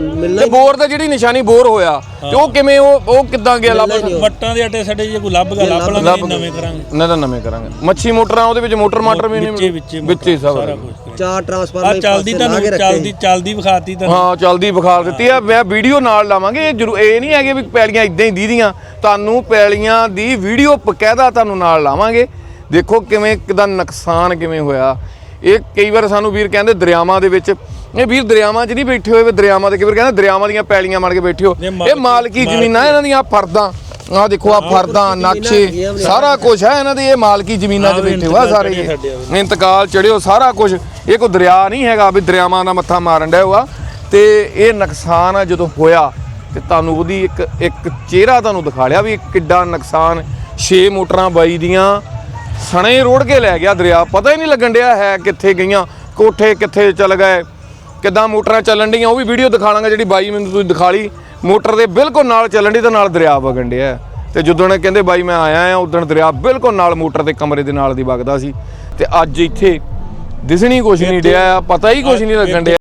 ਮਿਲਣਾ ਤੇ ਬੋਰ ਤੇ ਜਿਹੜੀ ਨਿਸ਼ਾਨੀ ਬੋਰ ਹੋਇਆ ਤੇ ਉਹ ਕਿਵੇਂ ਉਹ ਉਹ ਕਿੱਦਾਂ ਗਿਆ ਲੱਭ? ਵੱਟਾਂ ਦੇ ਆਟੇ ਸਾਡੇ ਜੇ ਕੋਈ ਲੱਭ ਗਿਆ ਲੱਭ ਲਾਂਗੇ ਨਵੇਂ ਕਰਾਂਗੇ। ਨਾ ਤਾਂ ਨਵੇਂ ਕਰਾਂਗੇ। ਮੱਛੀ ਮੋਟਰਾਂ ਉਹਦੇ ਵਿੱਚ ਮੋਟਰ ਮਾਟਰ ਵੀ ਵਿੱਚੇ ਨਹੀਂ ਵਿੱਚੇ ਵਿੱਚ ਹੀ ਸਭ ਚਾਰ ਆ ਟਰਾਂਸਫਾਰਮਰ ਚੱਲਦੀ ਤੁਹਾਨੂੰ ਚੱਲਦੀ ਚੱਲਦੀ ਵਿਖਾਤੀ ਤੁਹਾਨੂੰ। ਹਾਂ ਚਲਦੀ ਬੁਖਾਰ ਦਿੱਤੀ ਆ। ਮੈਂ ਵੀਡੀਓ ਨਾਲ ਲਾਵਾਂਗੇ। ਇਹ ਜ਼ਰੂਰ ਇਹ ਨਹੀਂ ਹੈਗੇ ਵੀ ਪੈਲੀਆਂ ਇਦਾਂ ਹੀ ਦੀਦੀਆਂ। ਤੁਹਾਨੂੰ ਪੈਲੀਆਂ ਦੀ ਵੀਡੀਓ ਬਕਾਇਦਾ ਤੁਹਾਨੂੰ ਨਾਲ ਲਾਵਾਂਗੇ। ਦੇਖੋ ਕਿਵੇਂ ਕਿਦਾ ਨੁਕਸਾਨ ਕਿਵੇਂ ਹੋਇਆ। ਇਹ ਕਈ ਵਾਰ ਸਾਨੂੰ ਵੀਰ ਕਹਿੰਦੇ ਦਰਿਆਵਾਂ ਦੇ ਵਿੱਚ ਇਹ ਵੀਰ ਦਰਿਆਵਾਂ 'ਚ ਨਹੀਂ ਬੈਠੇ ਹੋਏ ਵੀ ਦਰਿਆਵਾਂ ਦੇ ਕਈ ਵਾਰ ਕਹਿੰਦੇ ਦਰਿਆਵਾਂ ਦੀਆਂ ਪੈਲੀਆਂ ਮਾਰ ਕੇ ਬੈਠੇ ਹੋ। ਇਹ ਮਾਲਕੀ ਜ਼ਮੀਨਾਂ ਇਹਨਾਂ ਦੀਆਂ ਫਰਦਾਂ ਆਹ ਦੇਖੋ ਆ ਫਰਦਾਂ ਨਕਸ਼ੇ ਸਾਰਾ ਕੁਝ ਹੈ ਇਹਨਾਂ ਦੇ ਇਹ ਮਾਲਕੀ ਜ਼ਮੀਨਾਂ 'ਚ ਬੈਠੇ ਹੋਆ ਸਾਰੇ ਇੰਤਕਾਲ ਚੜਿਓ ਸਾਰਾ ਕੁਝ ਇਹ ਕੋਈ ਦਰਿਆ ਨਹੀਂ ਹੈਗਾ ਵੀ ਦਰਿਆਵਾਂ ਦਾ ਮੱਥਾ ਮਾਰਨ ਡਿਆ ਹੋਆ। ਤੇ ਇਹ ਨੁਕਸਾਨ ਆ ਜਦੋਂ ਹੋਇਆ ਤੇ ਤੁਹਾਨੂੰ ਉਹਦੀ ਇੱਕ ਇੱਕ ਚਿਹਰਾ ਤੁਹਾਨੂੰ ਦਿਖਾ ਲਿਆ ਵੀ ਕਿੱਡਾ ਨੁਕਸਾਨ। 6 ਮੋਟਰਾਂ ਬਾਈ ਦੀਆਂ ਸਣੇ ਰੋੜ ਕੇ ਲੈ ਗਿਆ ਦਰਿਆ। ਪਤਾ ਹੀ ਨਹੀਂ ਲੱਗਣ ਡਿਆ ਹੈ ਕਿੱਥੇ ਗਈਆਂ ਕੋਠੇ ਕਿੱਥੇ ਚਲ ਗਏ। ਕਿੱਦਾਂ ਮੋਟਰਾਂ ਚੱਲਣ ਡੀਆਂ ਉਹ ਵੀ ਵੀਡੀਓ ਦਿਖਾ ਲਾਂਗਾ ਜਿਹੜੀ ਬਾਈ ਮੈਨੂੰ ਤੁਸੀਂ ਦਿਖਾ ਲਈ। ਮੋਟਰ ਦੇ ਬਿਲਕੁਲ ਨਾਲ ਚੱਲਣ ਦੀ ਤੇ ਨਾਲ ਦਰਿਆ ਵਗਣ ਡਿਆ। ਤੇ ਜਦੋਂ ਨੇ ਕਹਿੰਦੇ ਬਾਈ ਮੈਂ ਆਇਆ ਆ ਉਦੋਂ ਦਰਿਆ ਬਿਲਕੁਲ ਨਾਲ ਮੋਟਰ ਦੇ ਕਮਰੇ ਦੇ ਨਾਲ ਦੀ ਵਗਦਾ ਸੀ। ਤੇ ਅੱਜ ਇੱਥੇ ਦਿਸਣੀ ਕੁਛ ਨਹੀਂ ਡਿਆ ਪਤਾ ਹੀ ਕੁਛ ਨਹੀਂ ਲੱਗਣ ਡਿਆ।